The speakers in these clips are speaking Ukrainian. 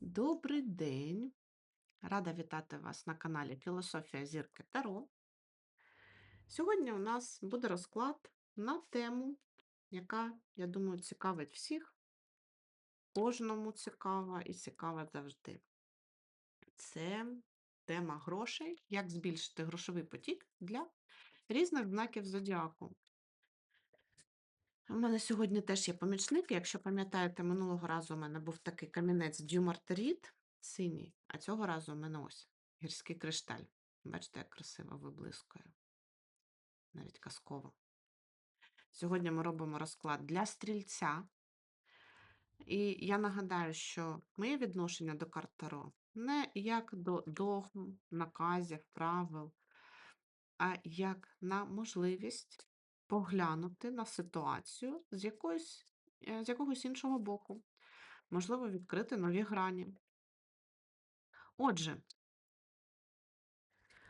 Добрий день! Рада вітати вас на каналі Філософія Зірки Таро. Сьогодні у нас буде розклад на тему, яка, я думаю, цікавить всіх, кожному цікава і цікава завжди. Це тема грошей, як збільшити грошовий потік для різних знаків зодіаку. У мене сьогодні теж є помічник. Якщо пам'ятаєте, минулого разу у мене був такий камінець дюмартеріт синій, а цього разу у мене ось гірський кришталь. Бачите, як красиво виблискує, навіть казково. Сьогодні ми робимо розклад для стрільця. І я нагадаю, що моє відношення до карт Таро не як до догм, наказів, правил, а як на можливість поглянути на ситуацію з якоїсь, е, з якогось іншого боку. Можливо, відкрити нові грані. Отже,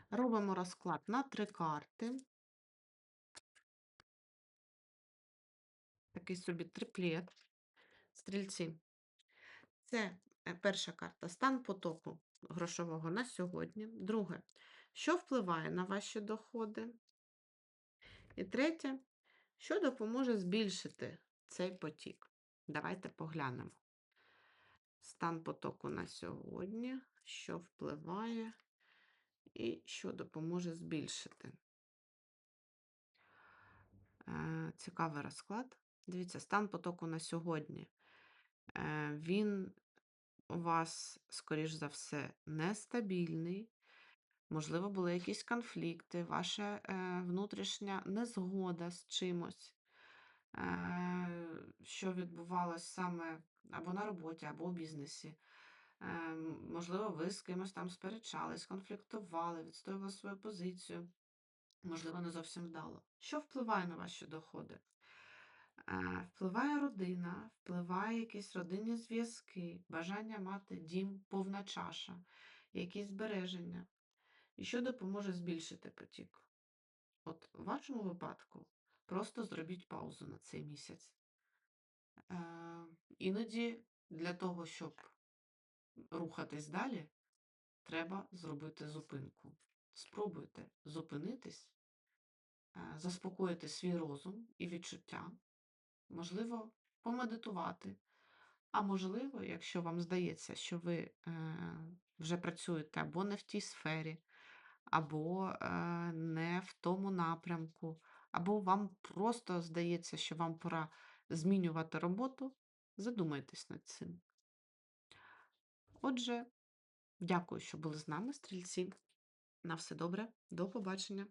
робимо розклад на три карти. Такий собі триплет. Стрільці. Це е, перша карта стан потоку грошового на сьогодні. Друге, що впливає на ваші доходи? І третє, що допоможе збільшити цей потік? Давайте поглянемо. Стан потоку на сьогодні, що впливає і що допоможе збільшити. Е, Цікавий розклад. Дивіться, стан потоку на сьогодні. Е, Він у вас, скоріш за все, нестабільний. Можливо, були якісь конфлікти, ваша е, внутрішня незгода з чимось, е, що відбувалось саме або на роботі, або у бізнесі. Е, можливо, ви з кимось там сперечались, конфліктували, відстоювали свою позицію. Можливо, не зовсім вдало. Що впливає на ваші доходи? Е, Впливає родина, впливає якісь родинні зв'язки, бажання мати дім, повна чаша, якісь збереження. І що допоможе збільшити потік? От в вашому випадку просто зробіть паузу на цей місяць. Е, Іноді для того, щоб рухатись далі, треба зробити зупинку. Спробуйте зупинитись, е, заспокоїти свій розум і відчуття, можливо, помедитувати. А можливо, якщо вам здається, що ви е, вже працюєте або не в тій сфері, або е, не в тому напрямку, або вам просто здається, що вам пора змінювати роботу, задумайтесь над цим. Отже, дякую, що були з нами, стрільці. На все добре, до побачення.